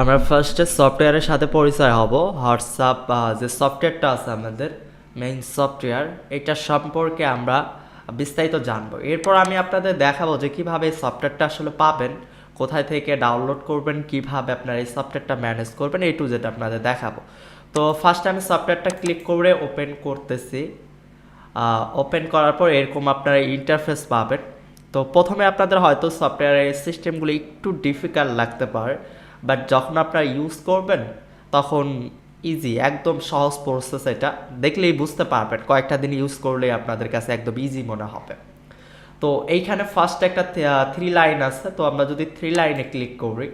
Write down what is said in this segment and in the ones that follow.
আমরা ফার্স্টে সফটওয়্যারের সাথে পরিচয় হব, হোয়াটসঅ্যাপ যে সফটওয়্যারটা আছে আমাদের মেইন সফটওয়্যার এটা সম্পর্কে আমরা বিস্তারিত জানব। এরপর আমি আপনাদের দেখাবো যে কীভাবে এই সফটওয়্যারটা আসলে পাবেন, কোথায় থেকে ডাউনলোড করবেন, কীভাবে আপনার এই সফটওয়্যারটা ম্যানেজ করবেন এই টু যেটা আপনাদের দেখাবো। তো ফার্স্ট আমি সফটওয়্যারটা ক্লিক করে ওপেন করতেছি। ওপেন করার পর এরকম আপনারা ইন্টারফেস পাবেন। তো প্রথমে আপনাদের হয়তো সফটওয়্যারের সিস্টেমগুলো একটু ডিফিকাল্ট লাগতে পারে। বাট যখন আপনারা ইউজ করবেন, তখন ইজি একদম সহজ প্রসেস এটা। দেখলেই বুঝতে পারবেন, কয়েকটা দিন ইউজ করলেই আপনাদের কাছে একদম ইজি মনে হবে। তো এইখানে ফার্স্ট একটা থ্রি লাইন আছে। তো আমরা যদি থ্রি লাইনে ক্লিক করি,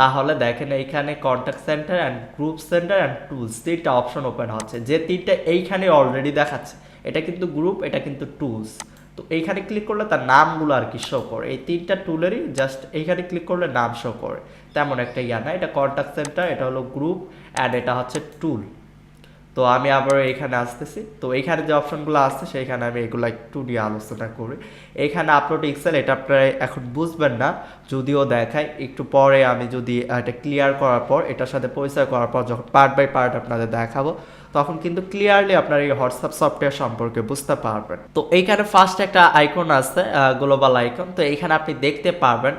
তাহলে দেখেন এইখানে contact centre and group centre and tools তিনটা অপশন ওপেন হচ্ছে। যে তিনটা এইখানে অলরেডি দেখাচ্ছে, এটা কিন্তু গ্রুপ এটা কিন্তু টুলস তো এইখানে ক্লিক করলে তার নামগুলো আর কি শো করে। এই তিনটা টুলেরই জাস্ট এইখানে ক্লিক করলে নাম শো করে। তেমন একটা ইয়া না, এটা কন্ট্যাক্ট সেন্টার এটা হলো গ্রুপ অ্যান্ড এটা হচ্ছে টুল তো আমি আবার এখানে আসতেছি। তো এখানে যে অপশনগুলো আসছে সেইখানে আমি এগুলো একটু নিয়ে আলোচনা করি। এখানে আপলোড এক্সেল এটা আপনারা এখন বুঝবেন না, যদিও দেখায়। একটু পরে আমি যদি এটা ক্লিয়ার করার পর, এটার সাথে পরিচয় করার পর যখন পার্ট বাই পার্ট আপনাদের দেখাবো, তখন কিন্তু ক্লিয়ারলি আপনার এই হোয়াটসঅ্যাপ সফটওয়্যার সম্পর্কে বুঝতে পারবেন। তো এইখানে ফার্স্ট একটা আইকন আছে গ্লোবাল আইকন তো এইখানে আপনি দেখতে পারবেন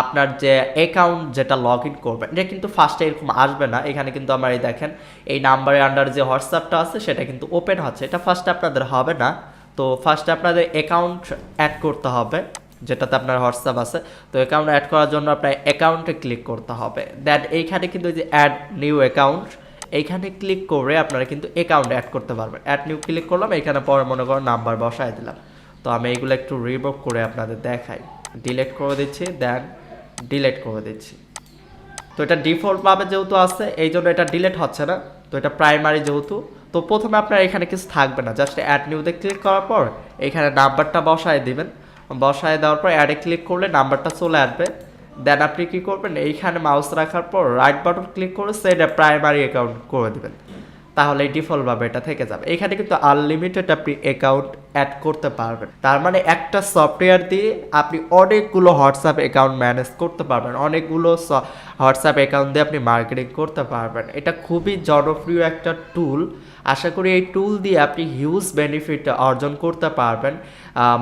আপনার যে অ্যাকাউন্ট যেটা লগ ইন করবেন, এটা কিন্তু ফার্স্টে এরকম আসবে না। এখানে কিন্তু আমার এই দেখেন, এই নাম্বারের আন্ডার যে হোয়াটসঅ্যাপটা আছে, সেটা কিন্তু ওপেন হচ্ছে। এটা ফার্স্টে আপনাদের হবে না। তো ফার্স্টে আপনাদের অ্যাকাউন্ট অ্যাড করতে হবে, যেটাতে আপনার হোয়াটসঅ্যাপ আছে। তো অ্যাকাউন্ট অ্যাড করার জন্য আপনার অ্যাকাউন্টে ক্লিক করতে হবে। দেন এইখানে কিন্তু যে অ্যাড নিউ অ্যাকাউন্ট এইখানে ক্লিক করে আপনারা কিন্তু অ্যাকাউন্ট অ্যাড করতে পারবেন। অ্যাড নিউ ক্লিক করলাম এখানে পরে মনে করো নাম্বার বসায় দিলাম। তো আমি এইগুলো একটু রিভোক করে আপনাদের দেখাই। ডিলেট করে দিচ্ছি দেন ডিলেট করে দিচ্ছি। তো এটা ডিফল্টভাবে যেহেতু আছে এই জন্য এটা ডিলেট হচ্ছে না। তো এটা প্রাইমারি যেহেতু, তো প্রথমে আপনার এখানে কিছু থাকবে না। জাস্ট অ্যাড নিউতে ক্লিক করার পর এখানে নাম্বারটা বসায় দিবেন। বসায় দেওয়ার পর অ্যাডে ক্লিক করলে নাম্বারটা চলে আসবে। দেন আপনি কী করবেন, এইখানে মাউস রাখার পর রাইট বাটন ক্লিক করে সেটা প্রাইমারি অ্যাকাউন্ট করে দেবেন। তাহলে ডিফল্টভাবে এটা থেকে যাবে। এখানে কিন্তু আনলিমিটেড আপনি অ্যাকাউন্ট অ্যাড করতে পারবেন। তার মানে একটা সফটওয়্যার দিয়ে আপনি অনেকগুলো হোয়াটসঅ্যাপ অ্যাকাউন্ট ম্যানেজ করতে পারবেন। অনেকগুলো হোয়াটসঅ্যাপ অ্যাকাউন্ট দিয়ে আপনি মার্কেটিং করতে পারবেন। এটা খুবই জনপ্রিয় একটা টুল আশা করি এই টুল দিয়ে আপনি হিউজ বেনিফিট অর্জন করতে পারবেন।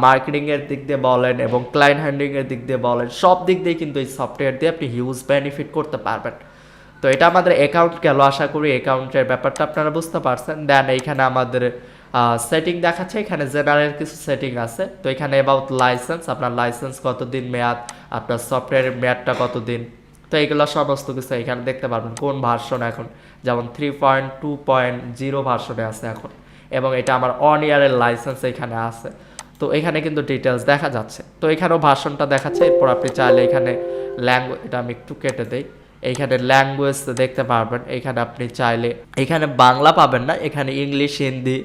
মার্কেটিংয়ের দিক দিয়ে বলেন এবং ক্লায়েন্ট হ্যান্ডলিংয়ের দিক দিয়ে বলেন, সব দিক দিয়ে কিন্তু এই সফটওয়্যার দিয়ে আপনি হিউজ বেনিফিট করতে পারবেন। তো এটা আমাদের অ্যাকাউন্ট গেল। আশা করি অ্যাকাউন্টের ব্যাপারটা আপনারা বুঝতে পারছেন। দেন এইখানে আমাদের সেটিং দেখাচ্ছে, এখানে জেনারেল কিছু সেটিং আছে। তো এখানে অ্যাবাউট লাইসেন্স আপনার লাইসেন্স কতদিন মেয়াদ, আপনার সফটওয়্যারের মেয়াদটা কতদিন? তো এইগুলো সমস্ত কিছু এখানে দেখতে পারবেন, কোন ভার্সন এখন? যেমন three point two point zero ভার্সনে আছে এখন। এবং এটা আমার অন ইয়ারের লাইসেন্স এখানে আছে। তো এখানে কিন্তু ডিটেলস দেখা যাচ্ছে। তো এখানেও ভার্সনটা দেখাচ্ছে, এরপর আপনি চাইলে এখানে ল্যাঙ্গুয়েজ এটা আমি একটু কেটে দেই। এইখানে ল্যাঙ্গুয়েজ দেখতে পারবেন, এখানে আপনি চাইলে, এখানে বাংলা পাবেন না, এখানে ইংলিশ, হিন্দি,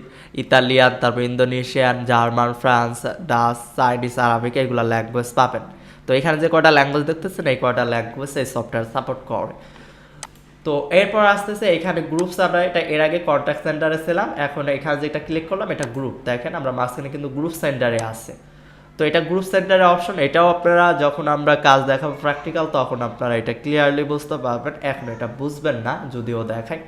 ইতালিয়ান, তারপর Indonesian, German, France, Dutch, Chinese, Arabic, এগুলো ল্যাঙ্গুয়েজ পাবেন। তো এখানে যে কয়টা ল্যাঙ্গুয়েজ দেখতেছেন, এই কয়টা ল্যাঙ্গুয়েজ এই সফটওয়্যার সাপোর্ট করে। তো এরপর আসতেছে এখানে গ্রুপ আমরা এটা এর আগে কন্ট্যাক্ট সেন্টারে ছিলাম, এখন এখানে যেটা ক্লিক করলাম, এটা গ্রুপ দেখেন আমরা মাঝখানে কিন্তু গ্রুপ সেন্টারে আছে। তো এটা গ্রুপ সেন্টারের অপশন এটাও আপনারা যখন আমরা কাজ দেখাবো প্র্যাকটিক্যাল তখন আপনারা এটা ক্লিয়ারলি বুঝতে পারবেন। এখন এটা বুঝবেন না, যদিও দেখাই।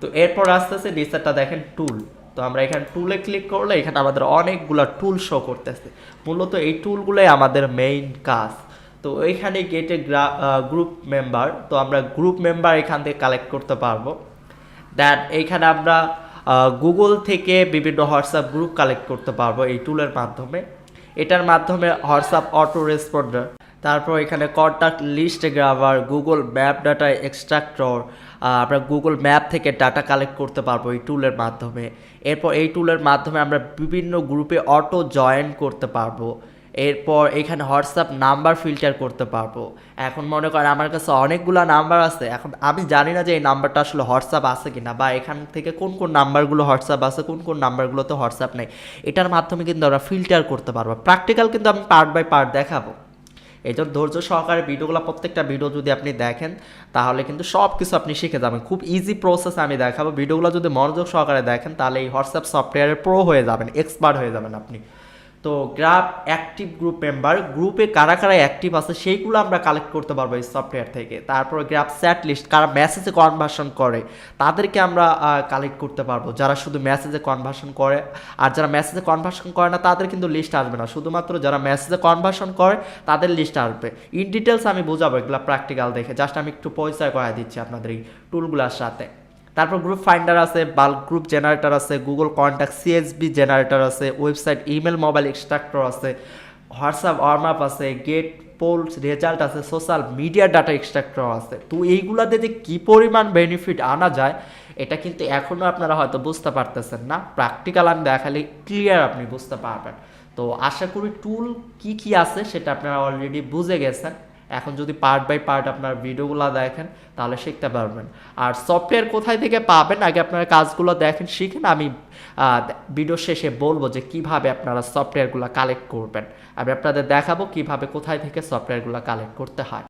তো এরপর আসতেছে নিচেরটা দেখেন টুল তো আমরা এখানে টুলে ক্লিক করলে এখানে আমাদের অনেকগুলো টুল শো করতেছে। মূলত এই টুলগুলোই আমাদের মেইন কাজ। তো এইখানে গেটে গ্রুপ মেম্বার তো আমরা গ্রুপ মেম্বার এখান থেকে কালেক্ট করতে পারব। দেন এইখানে আমরা গুগল থেকে বিভিন্ন হোয়াটসঅ্যাপ গ্রুপ কালেক্ট করতে পারব এই টুলের মাধ্যমে। এটার মাধ্যমে হোয়াটসঅ্যাপ অটো রেসপন্ডার তারপর এখানে contact list grabber Google map data extractor আমরা গুগল ম্যাপ থেকে ডাটা কালেক্ট করতে পারব এই টুলের মাধ্যমে। এরপর এই টুলের মাধ্যমে আমরা বিভিন্ন গ্রুপে অটো জয়েন করতে পারব। এরপর এখানে হোয়াটসঅ্যাপ নাম্বার ফিল্টার করতে পারব। এখন মনে করেন আমার কাছে অনেকগুলো নাম্বার আছে। এখন আমি জানি না যে এই নাম্বারটা আসলে হোয়াটসঅ্যাপ আছে কিনা বা এখান থেকে কোন কোন নাম্বারগুলো হোয়াটসঅ্যাপ আছে, কোন কোন নাম্বারগুলোতে হোয়াটসঅ্যাপ নেই। এটার মাধ্যমে কিন্তু আমরা ফিল্টার করতে পারব। প্র্যাকটিক্যাল কিন্তু আমি পার্ট বাই পার্ট দেখাবো। এই জন্য ধৈর্য সহকারে ভিডিওগুলো, প্রত্যেকটা ভিডিও যদি আপনি দেখেন, তাহলে কিন্তু সব কিছু আপনি শিখে যাবেন। খুব ইজি প্রসেস আমি দেখাবো। ভিডিওগুলো যদি মনোযোগ সহকারে দেখেন, তাহলে এই হোয়াটসঅ্যাপ সফটওয়্যারের প্রো হয়ে যাবেন এক্সপার্ট হয়ে যাবেন আপনি। তো গ্রাফ অ্যাক্টিভ গ্রুপ মেম্বার, গ্রুপে কারা কারা অ্যাক্টিভ আছে সেইগুলো আমরা কালেক্ট করতে পারব এই সফটওয়্যার থেকে। তারপর গ্রাফ স্যাট লিস্ট কারা মেসেজে কনভার্সন করে, তাদেরকে আমরা কালেক্ট করতে পারব। যারা শুধু মেসেজে কনভার্সন করে, আর যারা মেসেজে কনভার্সন করে না, তাদের কিন্তু লিস্ট আসবে না। শুধুমাত্র যারা মেসেজে কনভার্সন করে, তাদের লিস্ট আসবে। ইন ডিটেলস আমি বোঝাবো এগুলো প্র্যাকটিক্যাল দেখে। জাস্ট আমি একটু পরিচয় করাই দিচ্ছি আপনাদের এই টুলগুলোর সাথে। তারপর গ্রুপ ফাইন্ডার আছে বাল্ক গ্রুপ জেনারেটর আছে গুগল কন্ট্যাক্ট সিএসবি জেনারেটর আছে ওয়েবসাইট ইমেল মোবাইল এক্সট্রাক্টর আছে হোয়াটসঅ্যাপ ওয়ার্ম আপ আছে গেট পোলস রেজাল্ট আছে সোশ্যাল মিডিয়া ডাটা এক্সট্রাক্টর আছে। তো এইগুলাতে যে কী পরিমাণ বেনিফিট আনা যায়, এটা কিন্তু এখনও আপনারা হয়তো বুঝতে পারতেছেন না। প্র্যাকটিক্যাল আমি দেখালে ক্লিয়ার আপনি বুঝতে পারবেন। তো আশা করি টুল কি কি আছে সেটা আপনারা অলরেডি বুঝে গেছেন। এখন যদি পার্ট বাই পার্ট আপনার ভিডিওগুলো দেখেন, তাহলে শিখতে পারবেন। আর সফটওয়্যার কোথায় থেকে পাবেন, আগে আপনারা কাজগুলো দেখেন, শিখেন, আমি ভিডিও শেষে বলব যে কীভাবে আপনারা সফটওয়্যারগুলো কালেক্ট করবেন। আমি আপনাদের দেখাবো কীভাবে কোথায় থেকে সফটওয়্যারগুলো কালেক্ট করতে হয়।